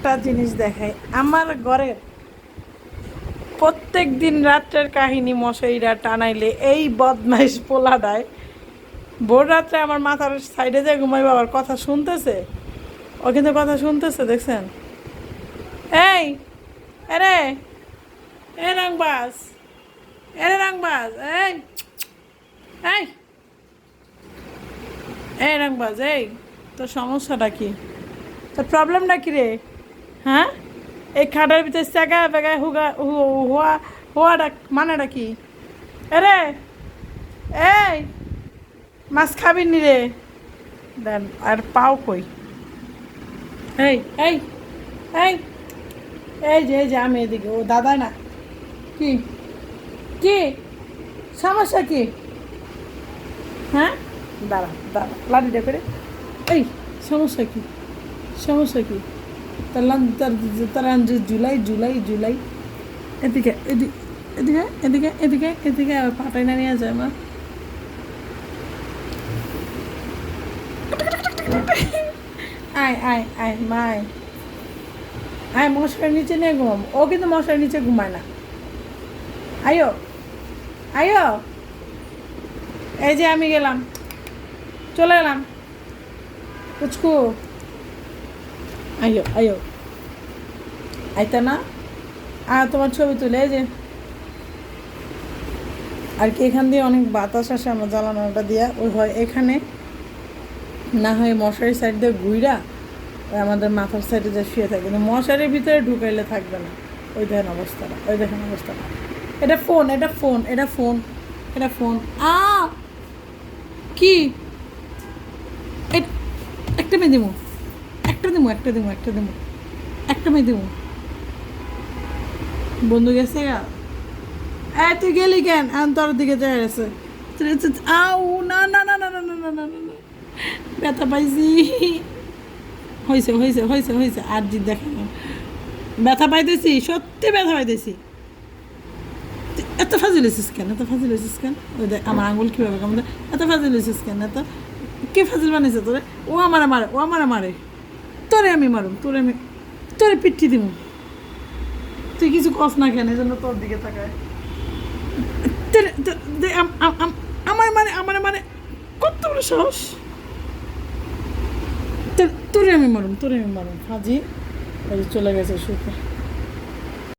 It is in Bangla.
একটা জিনিস দেখাই। আমার ঘরের প্রত্যেক দিন রাত্রের কাহিনী মশাইরা টানাইলে এই বদমাইশ পোলাডায় ভোর রাত্রে আমার মাথার সাইডে যে ঘুমাই বাবার কথা শুনতেছে? ও কিন্তু কথা শুনতেছে, দেখছেন? এই, এরে, এ রাংবাস এরে রাংবাস এই এই এই রাংবাজ এই, তোর সমস্যাটা কি? তোর প্রবলেমটা কি রে? হ্যাঁ? এই খাটের ভিতরে চাকা বেগায় হুগা হুয়া, হুয়াটা, মানেটা কি? এরে, এই, মাছ খাবি নি রে? দেন, আর পাও কই? এই এই এই এই যে এই যে, আমি এদিকে, ও দাদা না। কি? কি? সমস্যা কি? হ্যাঁ? দাঁড়া দাঁড়া, লাঠিটা করে। এই, সমস্যা কি? সমস্যা কি? তার লান- তার তার জুলাই জুলাই জুলাই। এদিকে এদিকে এদিকে এদিকে এদিকে এদিকে পাটাই না নিয়ে যায় মা। আয় আয় আয় মায় আয়। মশার নিচে নিয়ে ঘুমাম ও কিন্তু মশার নিচে ঘুমায় না। আয়ো আয়ো। এই যে আমি গেলাম। চলে এলাম। পুচকু আয়ো আয়ো। আইতা না? আর তোমার ছবি তুলে যে। আর কি, এখান দিয়ে অনেক বাতাস আসে আমার জ্বালানোটা দিয়া। ওই হয় এখানে। না হয় মশারির সাইড দিয়ে ঘুইরা আমাদের মাথার সাইডে যে শুয়ে থাকে। কিন্তু মশারির ভিতরে ঢুকাইলে থাকবে না। ওই দেখেন অবস্থাটা, ওই দেখেন অবস্থাটা। এটা ফোন এটা ফোন এটা ফোন এটা ফোন আ! কি? একটা মেয়ে দিমু। দিমু একটা দিমু একটা দিমু একটা মেয়ে দিমু বন্ধু গেছে গা। এই তুই গেলি কেন? এখন তোর দিকে যায় গেছে। আউ, না না না না না না না না না ব্যথা পাইছি। হয়েছে হয়েছে হয়েছে হয়েছে আর জিত ব্যথা পাইতেছি, সত্যি ব্যথা পাইতেছি। এত ফাজিল হয়েছিস কেন? এত ফাজিল হয়েছিস কেন? ওই দেখ, আমার আঙুল কীভাবে কামড়ে এত ফাজিল হয়েছিস কেন? এত কে ফাজিল বানিয়েছে তোরে? ও আমার মারে, ও আমার মারে। তোরে আমি মারুম, তোরে আমি, তোরে পিঠি দিব তুই কিছু কস না কেন, এজন্য জন্য তোর দিকে তাকায়। আমার মানে আমার মানে কত বড় সাহস? তোর- আমি মারুম, তোরে আমি মারুম। হাজি চলে গেছে সুখে